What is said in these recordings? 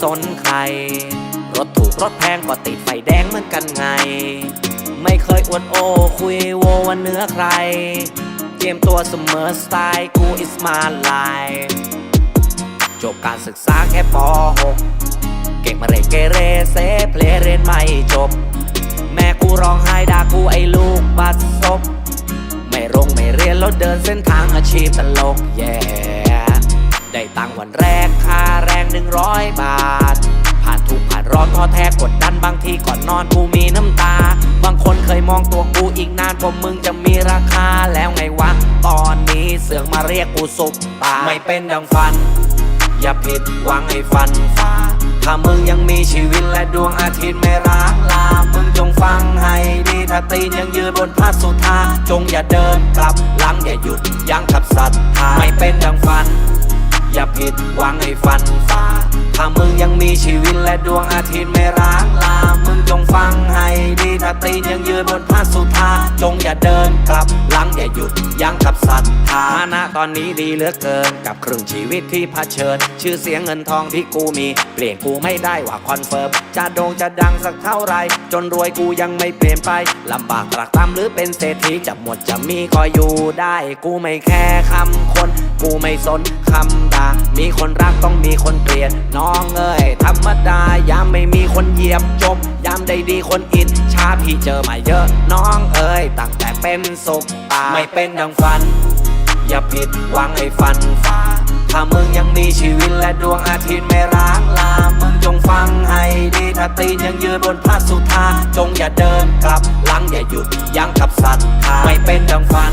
สนใคร รถถูกรถแพงก็ติดไฟแดงเหมือนกันไง ไม่เคยอวดโอ้คุยโวว่าเหนื้อใครเกมตัวเสมอสไตล์กู is my life จบการศึกษาแค่ป .6 เก่งมาเรเกเรเซเพลเรียนไม่จบ แม่กูร้องไห้ด่ากูไอ้ลูกบัดซบไม่รงไม่เรียนแล้วเดินเส้นทางอาชีพตลกแย่ ได้ตังค์วันแรกค่าแรงหนึ่งร้อยบาท ผ่านทุกข์ผ่านร้อนท้อแท้กดดันบางทีก่อนนอนกูมีน้ำตา บางคนเคยมองตัวกูอีกนานกว่ามึงจะมีราคาแล้วไงวะ ตอนนี้เสือกมาเรียกกูสุปตาไม่เป็นดังฝัน อย่าผิดหวังให้ฝันฟ้าถ้ามึงยังมีชีวิตและดวงอาทิตย์ไม่ร้างลา มึงจงฟังให้ดีถ้าตีนยังยืนบนพระสุธาจงอย่าเดินกลับหลังอย่าหยุดยั้งขับศรัทธาไม่เป็นดังฝัน อย่าผิดหวังให้ฝันฟ้าถ้ามึงยังมีชีวิตและดวงอาทิตย์ไม่ร้างลา มึงจงฟังให้ดีถ้าตีนยังยืนบนพระสุธาจงอย่าเดินกลับหลังอย่าหยุดยั้งขับศรัทธาฐานะตอนนี้ดีเหลือเกิน กับครึ่งชีวิตที่เผชิญ ชื่อเสียงเงินทองที่กูมี เปลี่ยนกูไม่ได้ว่าคอนเฟิร์มจะโด่งจะดังสักเท่าไรจนรวยกูยังไม่เปลี่ยนไปลำบากตรากตรำหรือเป็นเศรษฐีจะหมดจะมีก็อยู่ได้ กูไม่แค่คำคน กูไม่สนคำด่ามีคนรักต้องมีคนเกลียด น้องเอ้ยธรรมดายามไม่มีคนเหยียบจมยามได้ดีคนอินชาพี่เจอมาเยอะน้องเอ้ยตั้งแต่เป็นสุกตาไม่เป็นดังฝัน อย่าผิดหวังให้ฝันฟ้าถ้ามึงยังมีชีวิตและดวงอาทิตย์ไม่ร้างลา มึงจงฟังให้ดีถ้าตีนยังยืนบนพระสุธาจงอย่าเดินกลับหลังอย่าหยุดยั้งกับศรัทธาไม่เป็นดังฝัน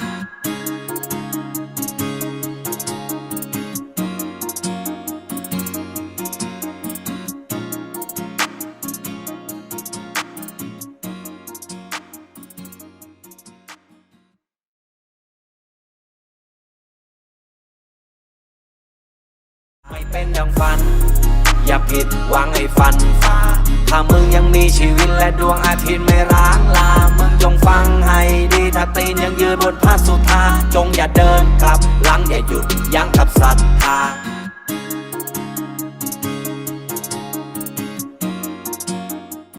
เป็นดังฝัน อย่าผิดหวังให้ฝันฟ้าถ้ามึงยังมีชีวิตและดวงอาทิตย์ไม่ร้างลา มึงจงฟังให้ดี ถ้าตีนยังยืนบนผ้าสุธาจงอย่าเดินกลับหลัง